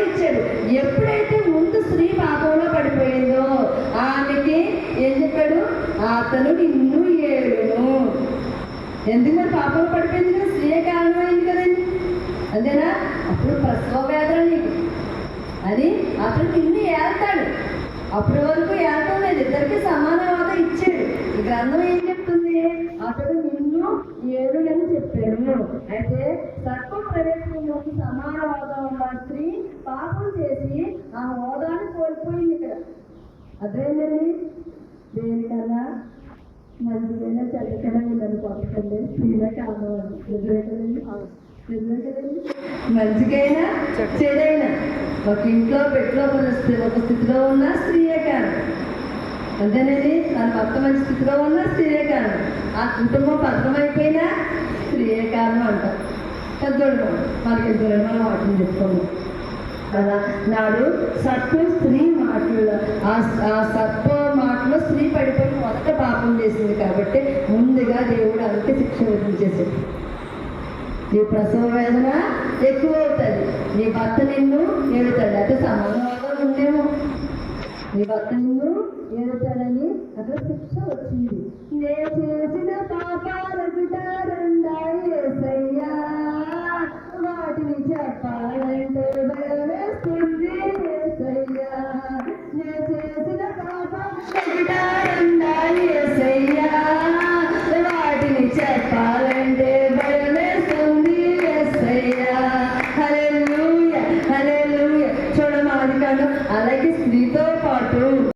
ఇచ్చాడు ఎప్పుడైతే ముందు స్త్రీ పాపంలో పడిపోయిందో ఆమెకి ఏం చెప్పాడు? అతను నిన్ను ఏడును. ఎందుకు మరి పాపంలో పడిపోయింది కదా? స్త్రీయే కారణమైంది కదండి అంతేనా? అప్పుడు ప్రసవ వేదన నీకు. అని అతను నిన్ను ఏళ్తాడు అప్పటి వరకు ఏడటం లేదు. ఇద్దరికి సమానవాత ఇచ్చాడు. ఈ గ్రంథం ఏం చెప్తుంది? అతడు నిన్ను ఏడునని చెప్పాడు అయితే సర్పం ప్రవేశంలోకి సమానవాదం ఉన్న స్త్రీ పాపం చేసి ఆ హోదాన్ని కోల్పోయింది ఇక్కడ. అదేంటండి? దేనికన్నా మంచిదైనా చెడ్డకైనా వీళ్ళని పంపకండి స్త్రీలే కావాలి నిజమే కదండి? నిజమే కదండి? మంచికైనా చెడైనా ఒక ఇంట్లో పెట్టులో ఉన్న స్త్రీ ఒక స్థితిలో ఉన్న స్త్రీయే కాదు అంతేనండి? తన భర్త మంచి స్థితిలో ఉన్న స్త్రీయే కారణం ఆ కుటుంబం భద్రమైపోయినా స్త్రీయే కారణం అంటారు. పెద్దోడు మనకి ఎదురు మనం వాటిని చెప్పుకోము. కదా? నాడు సర్పం స్త్రీ మాటలు ఆ ఆ మాటలో స్త్రీ పడిపోయి మొదట పాపం చేసింది కాబట్టి ముందుగా దేవుడు అంతే శిక్ష విధించేసాడు నీ ప్రసవ వేదన ఎక్కువ అవుతుంది. నీ భర్త నిన్ను ఏడుతాడు. అయితే సమానంగా ఉందేమో. నీ భర్త నిన్ను ఏడుతాడని అక్కడ శిక్ష వచ్చింది. నేను చేసిన Thank you.